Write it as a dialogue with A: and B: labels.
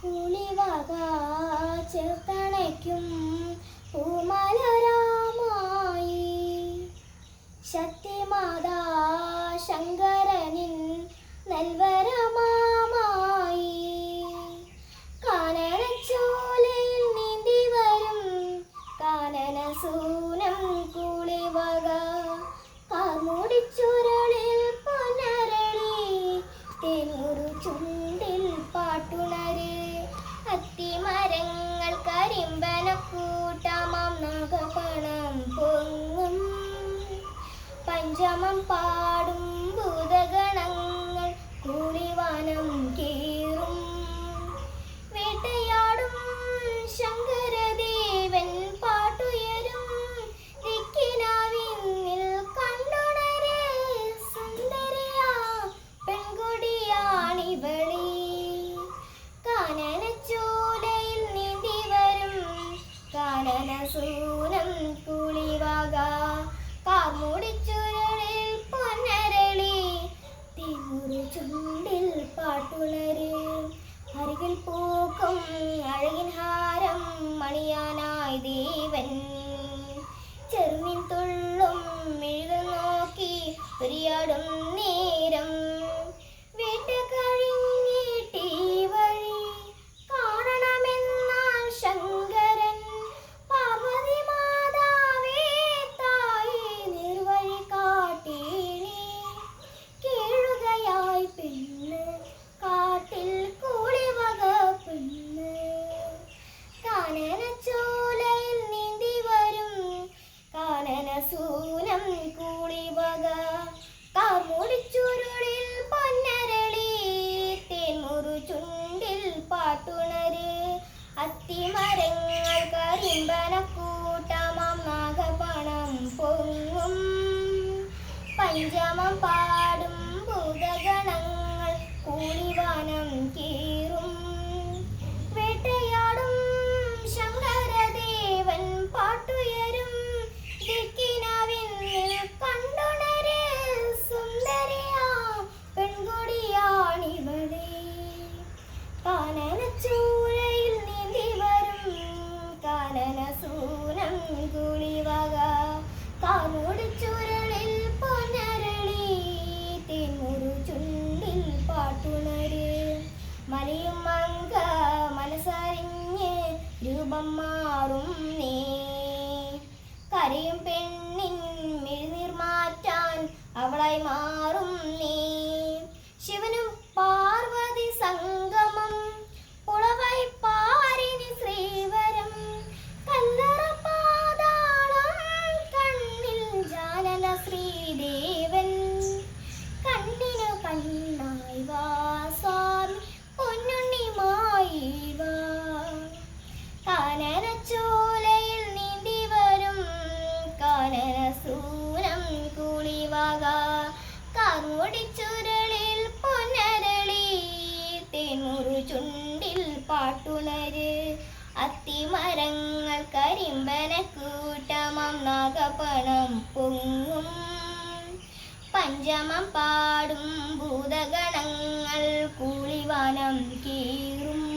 A: കുളിവക ചെറുത്തണയ്ക്കും പൂമലരാമായി നാഗപണം പൊങ്ങും. പഞ്ചമം പാടും ഭൂതഗണങ്ങൾ കൂടിവാനം കീറും കാനനസൂനം കുളിവക കാർമുടിച്ചുരളിൽ പൊന്നരളി. തിമുറു ചുണ്ടിൽ പാട്ടുളര് അരികിൽ പൂക്കും അഴകിൻ ഹാരം മണിയാനായി ദേവൻ. ചെറുമിൻ തുള്ളും മെഴുകൾ നോക്കി ഉരിയാടും നേരം. കാനനസൂനം കൂളിവക കാർമുടിച്ചുരുളിൽ പൊന്നരളി തേൻമുറു ചുണ്ടിൽ പാട്ടുണര്. അത്തിമരങ്ങൾ കരിമ്പന കൂട്ടമാം നാഗപണം പൊങ്ങും. പഞ്ചമം പാടും ഭൂതഗണങ്ങൾ കൂളിവാനം കീറും മാറും നീ. കരയും പെണ്ണിൻ മെഴുനീർ മാറ്റാൻ അവളായി മാറും നീ. ശിവനും തേനൂറു ചുണ്ടിൽ പാട്ടുണര്. അത്തിമരങ്ങൾ കരിമ്പന കൂട്ടമം നാഗപണം പൊങ്ങും. പഞ്ചമം പാടും ഭൂതഗണങ്ങൾ കൂളിവാനം കീറും.